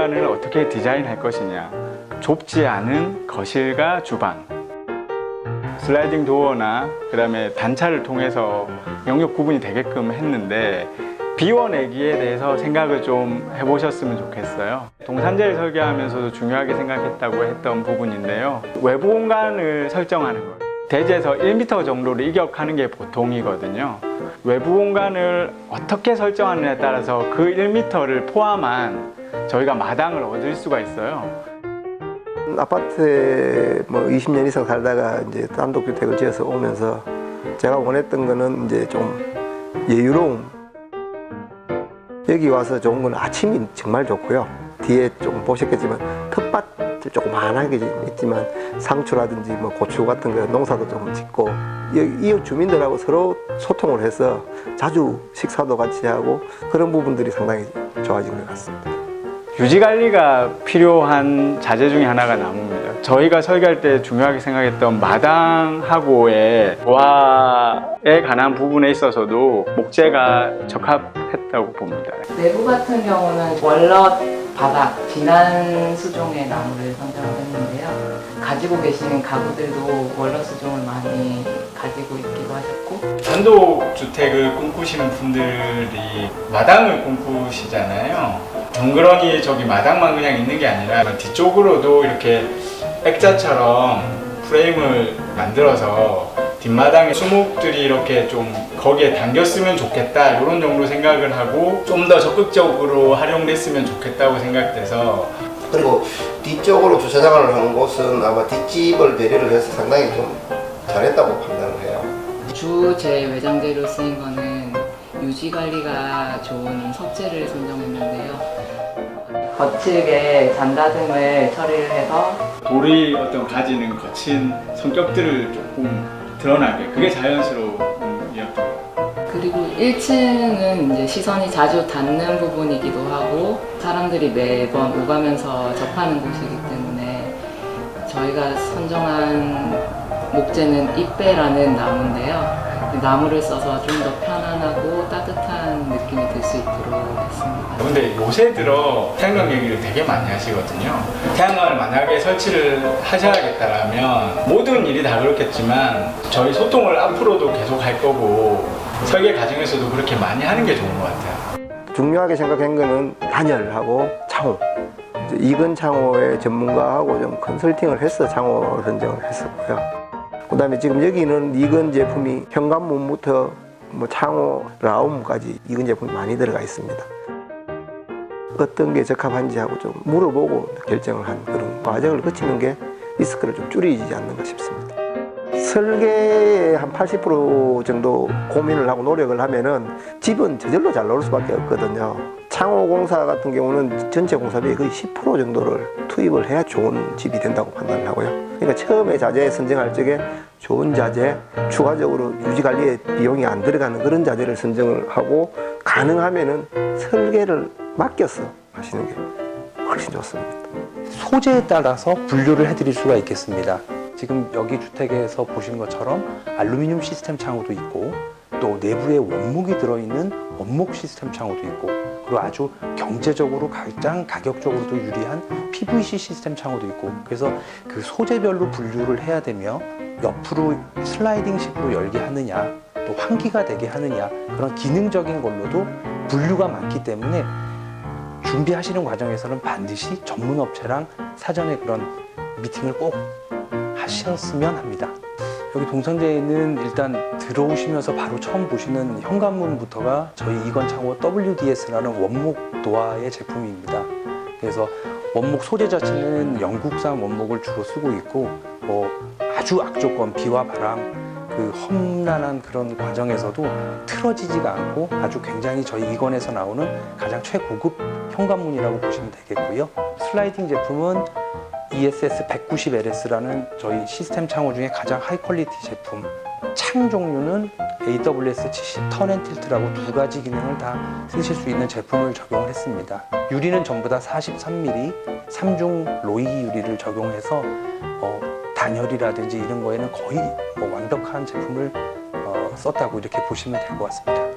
공간을 어떻게 디자인할 것이냐. 좁지 않은 거실과 주방. 슬라이딩 도어나 그 다음에 단차를 통해서 영역 구분이 되게끔 했는데 비워내기에 대해서 생각을 좀 해보셨으면 좋겠어요. 동산제를 설계하면서도 중요하게 생각했다고 했던 부분인데요. 외부 공간을 설정하는 거예요. 대지에서 1m 정도를 이격하는 게 보통이거든요. 외부 공간을 어떻게 설정하느냐에 따라서 그 1m를 포함한 저희가 마당을 얻을 수가 있어요. 아파트에 뭐 20년 이상 살다가 이제 단독주택을 지어서 오면서 제가 원했던 거는 이제 좀 여유로움. 여기 와서 좋은 건 아침이 정말 좋고요. 뒤에 조금 보셨겠지만 텃밭을 조그만하게 있지만 상추라든지 뭐 고추 같은 거 농사도 좀 짓고 이웃 주민들하고 서로 소통을 해서 자주 식사도 같이 하고 그런 부분들이 상당히 좋아진 것 같습니다. 유지 관리가 필요한 자재 중에 하나가 나무입니다. 저희가 설계할 때 중요하게 생각했던 마당하고의 조화에 관한 부분에 있어서도 목재가 적합했다고 봅니다. 내부 같은 경우는 월넛 바닥 진한 수종의 나무를 선정을 했는데요. 가지고 계신 가구들도 월넛 수종을 많이 가지고 있기도 하셨고 단독 주택을 꿈꾸시는 분들이 마당을 꿈꾸시잖아요. 덩그러니 저기 마당만 그냥 있는 게 아니라 뒤쪽으로도 이렇게 액자처럼 프레임을 만들어서 뒷마당에 수목들이 이렇게 좀 거기에 담겼으면 좋겠다 이런 정도 생각을 하고 좀 더 적극적으로 활용됐으면 좋겠다고 생각돼서 그리고 뒤쪽으로 주차장을 한 곳은 아마 뒷집을 배려를 해서 상당히 좀 잘했다고 판단을 해요. 주 제 외장재로 쓰인 거는 유지 관리가 좋은 석재를 선정했는데요. 거측에 잔다듬을 처리를 해서 돌이 어떤 가지는 거친 성격들을 조금 드러나게 그게 자연스러운 이었던 것 같아요. 그리고 1층은 이제 시선이 자주 닿는 부분이기도 하고 사람들이 매번 오가면서 접하는 곳이기 때문에 저희가 선정한 목재는 잎배라는 나무인데요. 이 나무를 써서 좀 더 편안하고 따뜻한 느낌이 들 수 있도록 했습니다. 근데 요새 들어 태양광 얘기를 되게 많이 하시거든요. 태양광을 만약에 설치를 하셔야겠다라면 모든 일이 다 그렇겠지만 저희 소통을 앞으로도 계속 할 거고 설계 과정에서도 그렇게 많이 하는 게 좋은 것 같아요. 중요하게 생각한 거는 단열하고 창호. 이근 창호의 전문가하고 좀 컨설팅을 해서 창호 선정을 했었고요. 그다음에 지금 여기는 이근 제품이 현관문부터 뭐 창호, 라움까지 이근 제품이 많이 들어가 있습니다. 어떤 게 적합한지 하고 좀 물어보고 결정을 한 그런 과정을 거치는 게 리스크를 좀 줄이지 않는가 싶습니다. 설계의 한 80% 정도 고민을 하고 노력을 하면은 집은 저절로 잘 나올 수밖에 없거든요. 창호공사 같은 경우는 전체 공사비의 거의 10% 정도를 투입을 해야 좋은 집이 된다고 판단을 하고요. 그러니까 처음에 자재 선정할 적에 좋은 자재, 추가적으로 유지 관리에 비용이 안 들어가는 그런 자재를 선정을 하고 가능하면은 설계를 맡겨서 하시는 게 훨씬 좋습니다. 소재에 따라서 분류를 해드릴 수가 있겠습니다. 지금 여기 주택에서 보신 것처럼 알루미늄 시스템 창호도 있고 또 내부에 원목이 들어있는 원목 시스템 창호도 있고 그리고 아주 경제적으로 가장 가격적으로도 유리한 PVC 시스템 창호도 있고 그래서 그 소재별로 분류를 해야 되며 옆으로 슬라이딩 식으로 열게 하느냐 또 환기가 되게 하느냐 그런 기능적인 걸로도 분류가 많기 때문에 준비하시는 과정에서는 반드시 전문 업체랑 사전에 그런 미팅을 꼭 하셨으면 합니다. 여기 동산제에는 일단 들어오시면서 바로 처음 보시는 현관문부터가 저희 이건 창호 WDS라는 원목 도화의 제품입니다. 그래서 원목 소재 자체는 영국산 원목을 주로 쓰고 있고 뭐 아주 악조건 비와 바람 그 험난한 그런 과정에서도 틀어지지가 않고 아주 굉장히 저희 이건에서 나오는 가장 최고급 현관문이라고 보시면 되겠고요. 슬라이딩 제품은 ESS 190LS라는 저희 시스템 창호 중에 가장 하이 퀄리티 제품. 창 종류는 AWS 70 턴앤틸트라고 두 가지 기능을 다 쓰실 수 있는 제품을 적용을 했습니다. 유리는 전부 다 43mm 3중 로이 유리를 적용해서 어, 단열이라든지 이런 거에는 거의 뭐 완벽한 제품을 어, 썼다고 이렇게 보시면 될 것 같습니다.